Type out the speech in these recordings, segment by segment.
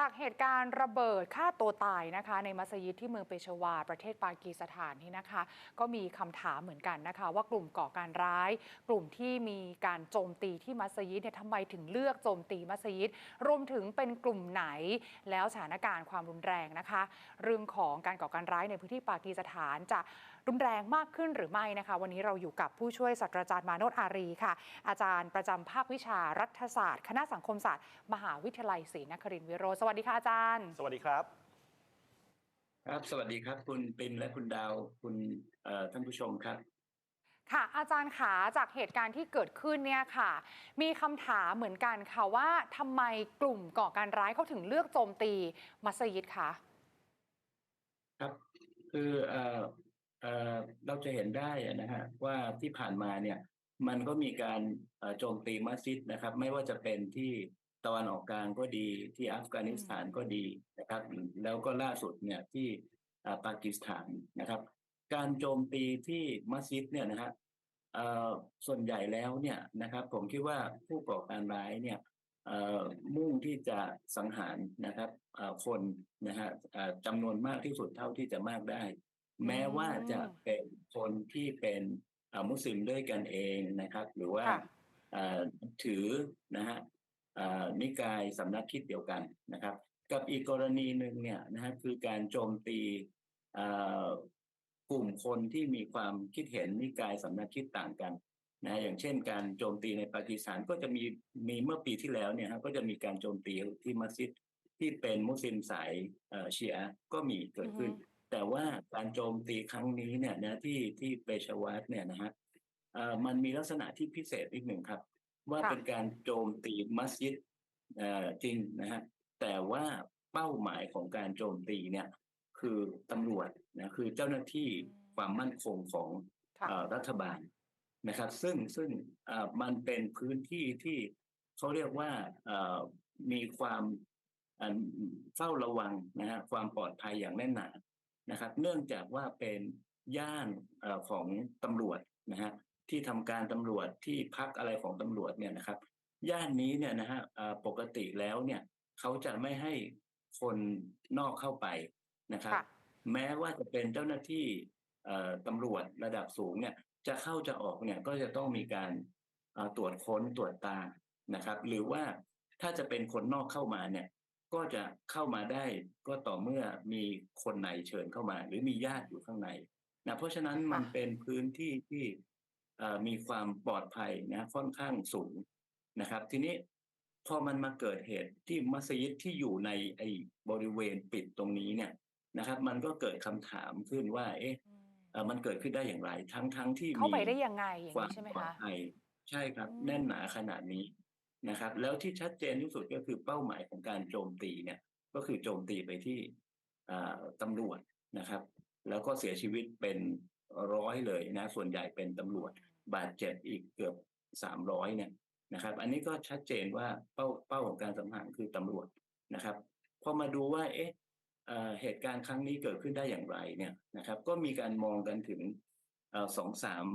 จากเหตุการณ์ระเบิดฆ่าตัวตายนะคะ ในมัสยิดที่เมืองเปชวา ประเทศปากีสถานนี่นะคะ ก็มีคำถามเหมือนกันนะคะ ว่ากลุ่มก่อการร้าย กลุ่มที่มีการโจมตีที่มัสยิดเนี่ยทำไมถึงเลือกโจมตีมัสยิดรวมถึงเป็นกลุ่มไหน แล้วสถานการณ์ความรุนแรงนะคะ เรื่องของการก่อการร้ายในพื้นที่ปากีสถานจะ รุนแรงมากขึ้นหรือไม่นะคะ วันนี้เราอยู่กับผู้ช่วยศาสตราจารย์มาโนตอารีค่ะ อาจารย์ประจำภาควิชารัฐศาสตร์ คณะสังคมศาสตร์ มหาวิทยาลัยศรีนครินทรวิโรจน์สวัสดีค่ะอาจารย์ สวัสดีครับ ครับ สวัสดีครับ คุณปิมและคุณดาวคุณเอ่อท่านผู้ชมครับค่ะอาจารย์ขาจากเหตุการณ์ที่เกิดขึ้นเนี่ยค่ะ มีคำถามเหมือนกันค่ะว่าทำไมกลุ่มก่อการร้ายเขาถึงเลือกโจมตีมัสยิดคะครับคือ เเราจะเห็นได้นะฮะว่าที่ผ่านมาเนี่ยมันก็มีการโจมตีมัสยิดนะครับ ไม่ว่าจะเป็นที่ตะวันออกกลางก็ดีที่อัฟกานิสถานก็ดีนะครับ แล้วก็ล่าสุดเนี่ยที่ปากีสถานนะครับ การโจมตีที่มัสยิดเนี่ยนะฮะเอ่อส่วนใหญ่แล้วเนี่ยนะครับ ผมคิดว่าผู้ก่อการร้ายเนี่ยมุ่งที่จะสังหารนะครับคนนะฮะจำนวนมากที่สุดเท่าที่จะมากได้ แม้ว่าจะเป็นคนที่เป็นเอ่อมุสลิมด้วยกันเองนะครับ หรือว่าค่ะเอ่อถือนะฮะเอ่อนิกายสำนักคิดเดียวกันนะครับ กับอีกกรณีหนึ่งเนี่ยนะฮะคือการโจมตีเอ่อกลุ่มคนที่มีความคิดเห็นนิกายสำนักคิดต่างกันนะอย่างเช่น การโจมตีในปากีสถานก็จะมีมีเมื่อปีที่แล้วเนี่ยฮะก็จะมีการโจมตีที่มัสยิดที่เป็นมุสลิมสายเอ่อชีอะห์ก็มีเกิดขึ้นอือฮึ แต่ว่าการโจมตีครั้งนี้เนี่ยนะที่ที่เปชาวาตเนี่ยนะฮะเอ่อมันมีลักษณะที่พิเศษอีกหนึ่งครับ ว่าเป็นการโจมตีมัสยิดเอ่อจริงนะฮะแต่ว่าเป้าหมายของการโจมตีเนี่ย คือตำรวจนะคือเจ้าหน้าที่ความมั่นคงของค่ะเอ่อรัฐบาลนะครับ ซึ่งซึ่งเอ่อมันเป็นพื้นที่ที่เขาเรียกว่าเอ่อมีความเอ่อเฝ้าระวังนะฮะความปลอดภัยอย่างแน่นหนา นะครับ เนื่องจากว่าเป็นย่านเอ่อของตำรวจนะฮะที่ทำการตำรวจที่พักอะไรของตำรวจเนี่ยนะครับ ย่านนี้เนี่ยนะฮะเอ่อปกติแล้วเนี่ยเขาจะไม่ให้คนนอกเข้าไปนะครับค่ะแม้ว่าจะเป็นเจ้าหน้าที่เอ่อตำรวจระดับสูงเนี่ยจะเข้าจะออกเนี่ยก็จะต้องมีการเอ่อตรวจค้นตรวจตานะครับ หรือว่าถ้าจะเป็นคนนอกเข้ามาเนี่ย ก็จะเข้ามาได้ก็ต่อเมื่อมีคนในเชิญเข้ามา หรือมีญาติอยู่ข้างในนะเพราะฉะนั้นมันค่ะเป็นพื้นที่ที่เอ่อมีความปลอดภัยนะค่อนข้างสูงนะครับ ทีนี้พอมันมาเกิดเหตุที่มัสยิดที่อยู่ในไอ้บริเวณปิดตรงนี้เนี่ยนะครับ มันก็เกิดคำถามขึ้นว่า เอ๊ะเอ่อมันเกิดขึ้นได้อย่างไร ทั้งทั้งที่เข้าไปมีได้ยังไงอย่างความนี้ใช่ไหมปลอดคะภัยใช่ครับอืมแน่นหนาขนาดนี้ นะครับ แล้วที่ชัดเจนที่สุดก็คือเป้าหมายของการโจมตีเนี่ย ก็คือโจมตีไปที่ตำรวจนะครับ แล้วก็เสียชีวิตเป็นร้อยเลยนะ ส่วนใหญ่เป็นตำรวจ บาดเจ็บอีกเกือบสามร้อยเนี่ยนะครับ อันนี้ก็ชัดเจนว่าเป้าเป้าของการสังหารคือตำรวจนะครับพอมาดูว่า เอ๊ะเหตุการณ์ครั้งนี้เกิดขึ้นได้อย่างไรเนี่ยนะครับ ก็มีการมองกันถึงสองสาม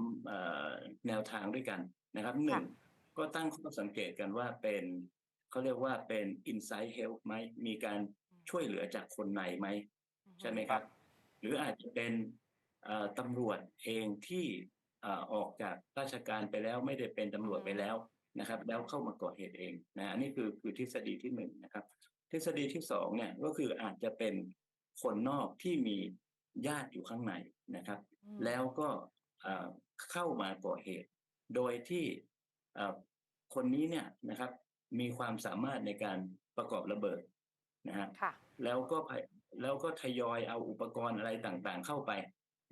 แนวทางด้วยกันนะครับหนึ่ง ก็ตั้งข้อสังเกตกันว่าเป็นเขาเรียกว่าเป็น inside help ไหมมีการช่วยเหลือจากคนในไหมใช่ไหมครับ หรืออาจจะเป็นเอ่อตำรวจเองที่เอ่อออกจากราชการไปแล้วไม่ได้เป็นตำรวจไปแล้วนะครับ แล้วเข้ามาก่อเหตุเองนะอันนี้คือคือทฤษฎีที่หนึ่งนะครับ ทฤษฎีที่สองเนี่ยก็คืออาจจะเป็นคนนอกที่มีญาติอยู่ข้างในนะครับอืมแล้วก็เอ่อเข้ามาก่อเหตุ โดยที่เอ่อ คนนี้เนี่ยนะครับมีความสามารถในการประกอบระเบิดนะฮะค่ะแล้วก็พยแล้วก็ทยอยเอาอุปกรณ์อะไรต่างๆเข้าไป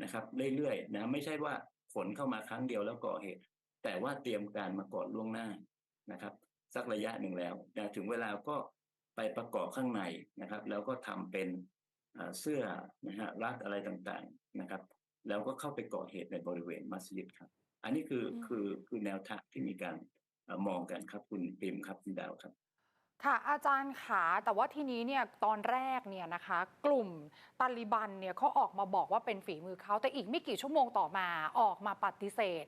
นะครับ เรื่อยๆนะไม่ใช่ว่าขนเข้ามาครั้งเดียวแล้วก่อเหตุ แต่ว่าเตรียมการมาก่อนล่วงหน้านะครับ สักระยะหนึ่งแล้วนะถึงเวลาก็ไปประกอบข้างในนะครับ แล้วก็ทำเป็นเอ่อเสื้อนะฮะรัดอะไรต่างๆนะครับ แล้วก็เข้าไปก่อเหตุในบริเวณมัสยิดครับ อันนี้คืออืมคือคือแนวทางที่มีการเอ่อมองกันครับคุณปิมครับคุณดาวครับค่ะอาจารย์ขาแต่ว่าทีนี้เนี่ยตอนแรกเนี่ยนะคะ กลุ่มตาลิบันเนี่ยเขาออกมาบอกว่าเป็นฝีมือเขาแต่อีกไม่กี่ชั่วโมงต่อมาออกมาปฏิเสธ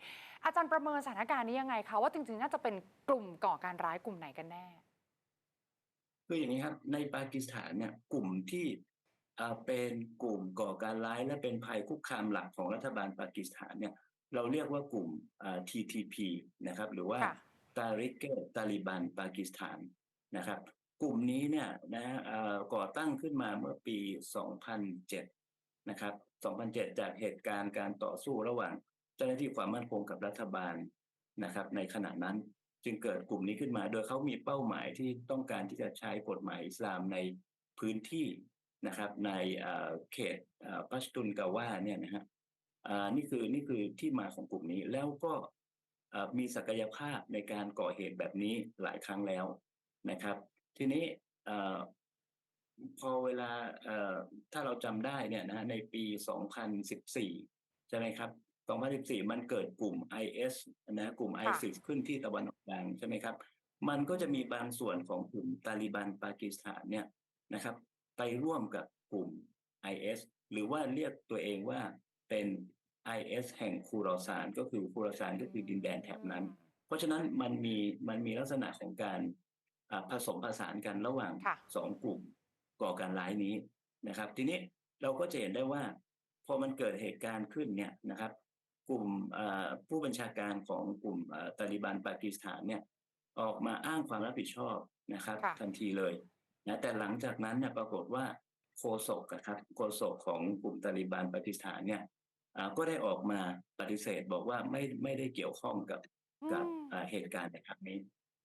อาจารย์ประเมินสถานการณ์นี้ยังไงคะว่าจริงๆ น่าจะเป็นกลุ่มก่อการร้ายกลุ่มไหนกันแน่คืออย่างนี้ครับในปากีสถานเนี่ยกลุ่มที่อ่าเป็นกลุ่มก่อการร้ายและเป็นภัยคุกคามหลักของรัฐบาลปากีสถานเนี่ย เราเรียกว่ากลุ่มอ่า TTP นะครับ หรือว่าค่ะตาริกเกตาลิบันปากีสถานนะครับ กลุ่มนี้เนี่ยนะเอ่อก่อตั้งขึ้นมาเมื่อปี 2007 นะครับ 2007 จากเหตุการณ์การต่อสู้ระหว่าง เจ้าหน้าที่ความมั่นคงกับรัฐบาลนะครับ ในขณะนั้นจึงเกิดกลุ่มนี้ขึ้นมา โดยเขามีเป้าหมายที่ต้องการที่จะใช้กฎหมายอิสลามในพื้นที่นะครับ ในเอ่อเขตเอ่อปัชตุนกาว่าเนี่ยนะฮะ อ่านี่คือนี่คือที่มาของกลุ่มนี้แล้วก็เอ่อมีศักยภาพในการก่อเหตุแบบนี้หลายครั้งแล้วนะครับ ทีนี้เอ่อพอเวลาเอ่อถ้าเราจำได้เนี่ยนะฮะในปี 2014 ใช่ไหมครับ 2014 มันเกิดกลุ่ม IS นะกลุ่มค่ะ ISIS ขึ้นที่ตะวันออกกลางใช่ไหมครับ มันก็จะมีบางส่วนของกลุ่มตาลิบันปากีสถานเนี่ยนะครับ ไปร่วมกับกลุ่ม IS หรือว่าเรียกตัวเองว่า เป็น IS แห่งคูรอซานก็คือคูรอซานก็คือดินแดนแถบนั้น เพราะฉะนั้นมันมีมันมีลักษณะของการอ่าผสมผสานกันระหว่างค่ะสองกลุ่มก่อการร้ายนี้นะครับ ทีนี้เราก็จะเห็นได้ว่า พอมันเกิดเหตุการณ์ขึ้นเนี่ยนะครับ กลุ่มเอ่อผู้บัญชาการของกลุ่มเอ่อตาลิบันปากีสถานเนี่ยออกมาอ้างความรับผิดชอบนะครับค่ะทันทีเลยนะแต่หลังจากนั้นเนี่ยปรากฏว่าโฆษกอะครับโฆษกของกลุ่มตาลิบันปากีสถานเนี่ยอ่า ก็ได้ออกมาปฏิเสธบอกว่าไม่ไม่ได้เกี่ยวข้องกับกับอืมอ่าเหตุการณ์ในครั้งนี้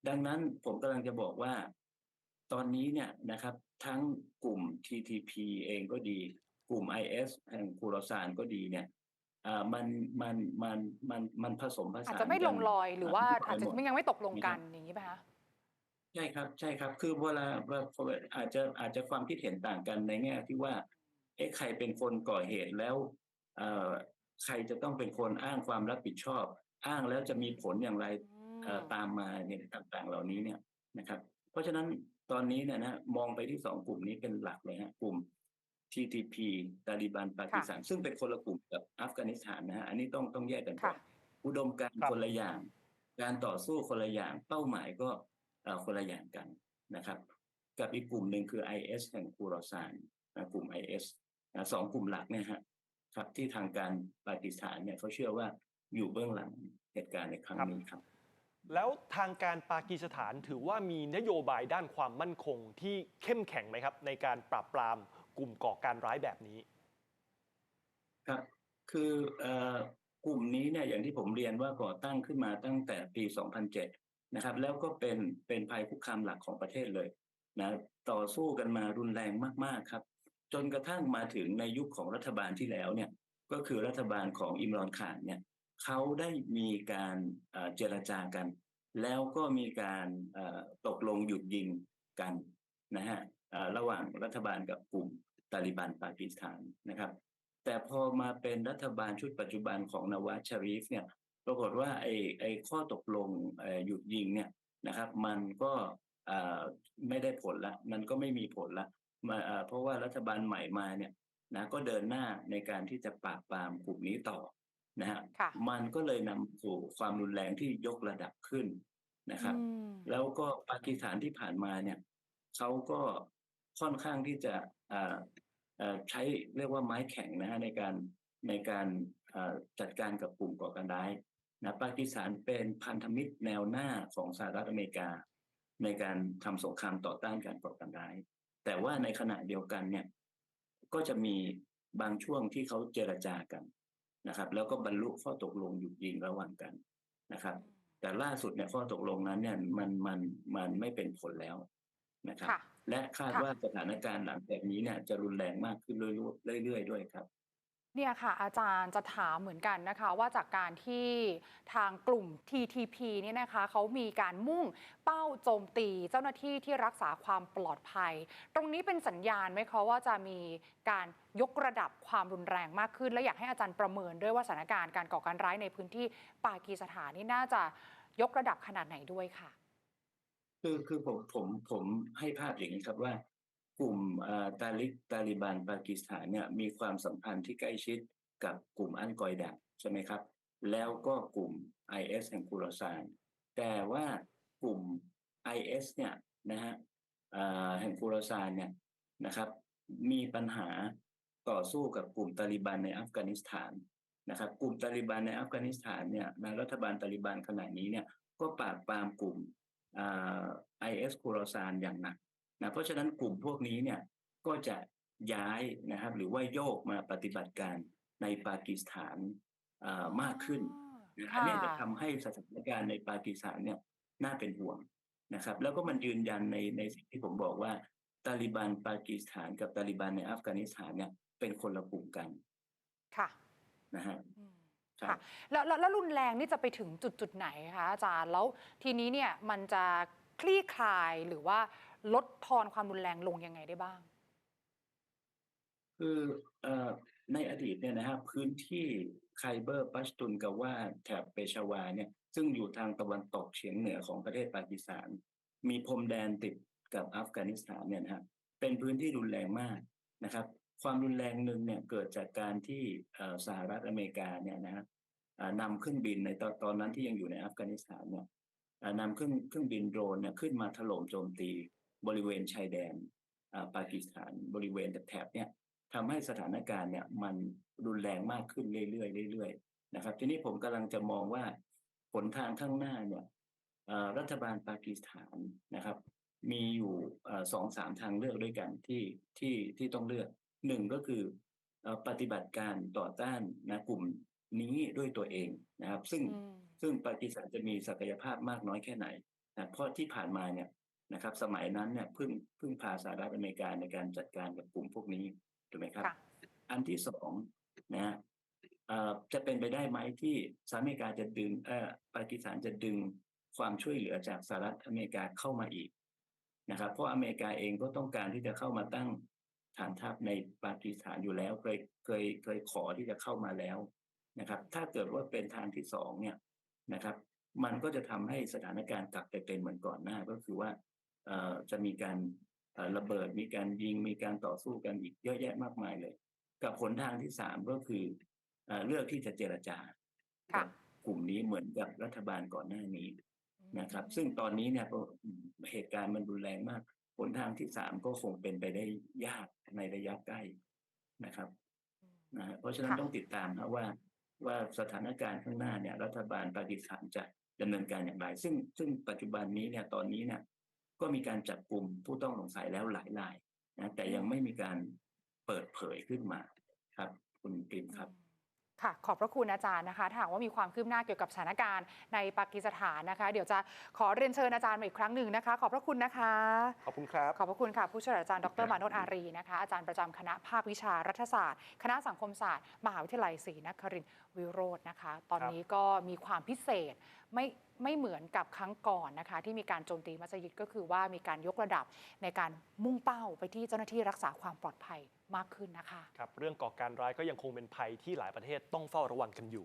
ดังนั้นผมกำลังจะบอกว่า ตอนนี้เนี่ยนะครับ ทั้งกลุ่ม TTP เองก็ดี กลุ่ม IS แห่งคูรอซานก็ดีเนี่ยอ่ามันมันมันมันมันผสมผสานอาจจะไม่ลงรอยหรือว่ากันอาจจะไปหมดยังไม่ตกลงกันอย่างนี้ป่ะคะใช่ครับ ใช่ครับ คือเวลาเวลาอาจจะอาจจะความคิดเห็นต่างกันในแง่ที่ว่า เอ๊ะใครเป็นคนก่อเหตุแล้วเอ่อ ใครจะต้องเป็นคนอ้างความรับผิดชอบ อ้างแล้วจะมีผลอย่างไรเอ่อตามมาเนี่ยต่างๆ เหล่านี้เนี่ยนะครับ เพราะฉะนั้นตอนนี้เนี่ยนะมองไปที่สองกลุ่มนี้เป็นหลักเลยฮะกลุ่ม TTP ตาลิบันปากีสถานซึ่งเป็นคนละกลุ่มกับอัฟกานิสถานนะฮะอันนี้ต้องต้องแยกกันก่อนค่ะอุดมการณ์ครับคนละอย่าง การต่อสู้คนละอย่างเป้าหมายก็เอ่อคนละอย่างกันนะครับ กับอีกกลุ่มหนึ่งคือ IS แห่งคูรอซานนะกลุ่ม IS นะสองกลุ่มหลักเนี่ยฮะ ครับที่ทางการปากีสถานเนี่ยเขาเชื่อว่าอยู่เบื้องหลังเหตุการณ์ในครั้งนี้ครับ แล้วทางการปากีสถานถือว่ามีนโยบายด้านความมั่นคงที่เข้มแข็งไหมครับ ในการปราบปรามกลุ่มก่อการร้ายแบบนี้ ครับ คือเอ่อกลุ่มนี้เนี่ยอย่างที่ผมเรียนว่าก่อตั้งขึ้นมาตั้งแต่ปี 2007 นะครับ แล้วก็เป็นเป็นภัยคุกคามหลักของประเทศเลยนะต่อสู้กันมารุนแรงมากๆครับ จนกระทั่งมาถึงในยุคของรัฐบาลที่แล้วเนี่ยก็คือรัฐบาลของอิมรอนข่านเนี่ยเขาได้มีการเจรจากัน แล้วก็มีการตกลงหยุดยิงกันนะฮะระหว่างรัฐบาลกับกลุ่มตาลิบันปากีสถานนะครับ แต่พอมาเป็นรัฐบาลชุดปัจจุบันของนาวาชารีฟเนี่ยปรากฏว่าไอ้ไอ้ข้อตกลงหยุดยิงเนี่ยนะครับ มันก็ไม่ได้ผลละมันก็ไม่มีผลละ เอ่อเพราะว่ารัฐบาลใหม่มาเนี่ยนะก็เดินหน้าในการที่จะปราบปรามกลุ่มนี้ต่อนะฮะค่ะมันก็เลยนำสู่ความรุนแรงที่ยกระดับขึ้นนะครับอืมแล้วก็ปากีสถานที่ผ่านมาเนี่ยเขาก็ค่อนข้างที่จะอ่าเอ่อใช้เรียกว่าไม้แข็งนะฮะในการในการอ่าจัดการกับกลุ่มก่อการร้ายนะปากีสถานเป็นพันธมิตรแนวหน้าของสหรัฐอเมริกา ในการทำสงครามต่อต้านการก่อการร้าย แต่ว่าในขณะเดียวกันเนี่ยก็จะมีบางช่วงที่เขาเจรจากันนะครับ แล้วก็บรรลุข้อตกลงหยุดยิงระหว่างกันนะครับ แต่ล่าสุดเนี่ยข้อตกลงนั้นเนี่ยมันมันมันไม่เป็นผลแล้วนะครับค่ะและคาดค่ะว่าสถานการณ์หลังจากนี้เนี่ยจะรุนแรงมากขึ้นเรื่อยๆเรื่อยๆด้วยครับ เนี่ยค่ะอาจารย์จะถามเหมือนกันนะคะ ว่าจากการที่ทางกลุ่ม TTP เนี่ยนะคะเขามีการมุ่งเป้าโจมตีเจ้าหน้าที่ที่รักษาความปลอดภัย ตรงนี้เป็นสัญญาณไหมคะว่าจะมีการยกระดับความรุนแรงมากขึ้น และอยากให้อาจารย์ประเมินด้วยว่าสถานการณ์การก่อการร้ายในพื้นที่ปากีสถานนี่น่าจะยกระดับขนาดไหนด้วยค่ะ คือคือผมผมผมให้ภาพอย่างนี้ครับว่า กลุ่มตาลิกตาลิบันปากีสถานเนี่ยมีความสัมพันธ์ที่ใกล้ชิดกับกลุ่มอันกอยดะใช่ไหมครับ แล้วก็กลุ่ม IS แห่งคูรอซานแต่ว่ากลุ่ม IS เนี่ยนะฮะอ่าแห่งคูรอซานเนี่ยนะครับ มีปัญหาต่อสู้กับกลุ่มตาลิบันในอัฟกานิสถานนะครับ กลุ่มตาลิบันในอัฟกานิสถานเนี่ยในรัฐบาลตาลิบันขณะนี้เนี่ยก็ปราบปรามกลุ่มไอเอสคูรอซานอย่างหนัก นะเพราะฉะนั้นกลุ่มพวกนี้เนี่ยก็จะย้ายนะครับ หรือว่าโยกมาปฏิบัติการในปากีสถานอ่ามากขึ้นนะอันค่ะนี้จะทำให้สถานการณ์ในปากีสถานเนี่ยน่าเป็นห่วงนะครับ แล้วก็มันยืนยันในในสิ่งที่ผมบอกว่าตาลิบันปากีสถานกับตาลิบันในอัฟกานิสถานเนี่ยเป็นคนละกลุ่มกัน ค่ะนะฮะอืมครับค่ะแล้วแล้วแล้วรุนแรงนี่จะไปถึงจุดจุดไหนคะอาจารย์แล้วทีนี้เนี่ยมันจะคลี่คลายหรือว่า ลดทอนความรุนแรงลงยังไงได้บ้าง คือในอดีตเนี่ยนะครับพื้นที่ไคเบอร์ปัชตุนกาว่าแถบเปชาวาเนี่ยซึ่งอยู่ทางตะวันตกเฉียงเหนือของประเทศปากีสถาน มีพรมแดนติดกับอัฟกานิสถานเนี่ยนะครับเป็นพื้นที่รุนแรงมากนะครับ ความรุนแรงหนึ่งเนี่ยเกิดจากการที่สหรัฐอเมริกาเนี่ยนะฮะอ่านำเครื่องบินในตอนตอนนั้นที่ยังอยู่ในอัฟกานิสถานเนี่ยนำเครื่องเครื่องบินโดรนเนี่ยขึ้นมาถล่มโจมตี บริเวณชายแดนอ่าปากีสถานบริเวณแถบๆเนี่ยทำให้สถานการณ์เนี่ยมันรุนแรงมากขึ้นเรื่อยๆเรื่อยๆนะครับ ทีนี้ผมกำลังจะมองว่าผลทางข้างหน้าเนี่ยเอ่อรัฐบาลปากีสถานนะครับ มีอยู่เอ่อสองสามทางเลือกด้วยกันที่ที่ที่ต้องเลือกหนึ่งก็คือเอ่อปฏิบัติการต่อต้านนะกลุ่มนี้ด้วยตัวเองนะครับ ซึ่งอืมซึ่งปากีสถานจะมีศักยภาพมากน้อยแค่ไหนนะเพราะที่ผ่านมาเนี่ย นะครับ สมัยนั้นเนี่ยพึ่งพึ่งพาสหรัฐอเมริกาในการจัดการกับกลุ่มพวกนี้ถูกไหมครับค่ะอันที่สองนะฮะเอ่อจะเป็นไปได้ไหมที่สหรัฐอเมริกาจะดึงเอ่อปากีสถานจะดึงความช่วยเหลือจากสหรัฐอเมริกาเข้ามาอีกนะครับ เพราะอเมริกาเองก็ต้องการที่จะเข้ามาตั้งฐานทัพในปากีสถานอยู่แล้วเคยเคยเคยขอที่จะเข้ามาแล้วนะครับ ถ้าเกิดว่าเป็นทางที่สองเนี่ยนะครับ มันก็จะทำให้สถานการณ์กลับไปเป็นเหมือนก่อนหน้าก็คือว่าเอ่อ จะมีการเอ่อระเบิดมีการยิง มีการต่อสู้กันอีกเยอะแยะมากมายเลย กับผลทางที่สามก็คือเอ่อเลือกที่จะเจรจาค่ะกับกลุ่มนี้เหมือนกับรัฐบาลก่อนหน้านี้นะครับ ซึ่งตอนนี้เนี่ยก็เหตุการณ์มันรุนแรงมากผลทางที่สามก็คงเป็นไปได้ยากในระยะใกล้นะครับนะฮะเพราะฉะนั้นค่ะต้องติดตามนะว่าว่าสถานการณ์ข้างหน้าเนี่ย รัฐบาลปากีสถานจะดำเนินการอย่างไร ซึ่งซึ่งปัจจุบันนี้เนี่ยตอนนี้เนี่ย ก็มีการจับกลุ่มผู้ต้องสงสัยแล้วหลายรายนะแต่ยังไม่มีการเปิดเผยขึ้นมาครับ คุณกริมครับค่ะขอบพระคุณอาจารย์นะคะถ้าหากว่ามีความคืบหน้าเกี่ยวกับสถานการณ์ในปากีสถานนะคะ เดี๋ยวจะขอเรียนเชิญอาจารย์มาอีกครั้งหนึ่งนะคะ ขอบพระคุณนะคะ ขอบคุณครับ ขอบพระคุณค่ะ ผู้ช่วยศาสตราจารย์ดรมาโนตอารีนะคะ อาจารย์ประจำคณะภาควิชารัฐศาสตร์ คณะสังคมศาสตร์ มหาวิทยาลัยศรีนครินทร์วิโรจน์นะคะ ตอนนี้ก็มีความพิเศษ ไม่ไม่เหมือนกับครั้งก่อนนะคะ ที่มีการโจมตีมัสยิดก็คือว่ามีการยกระดับในการมุ่งเป้าไปที่เจ้าหน้าที่รักษาความปลอดภัยมากขึ้นนะคะ ครับ เรื่องก่อการร้ายก็ยังคงเป็นภัยที่หลายประเทศต้องเฝ้าระวังกันอยู่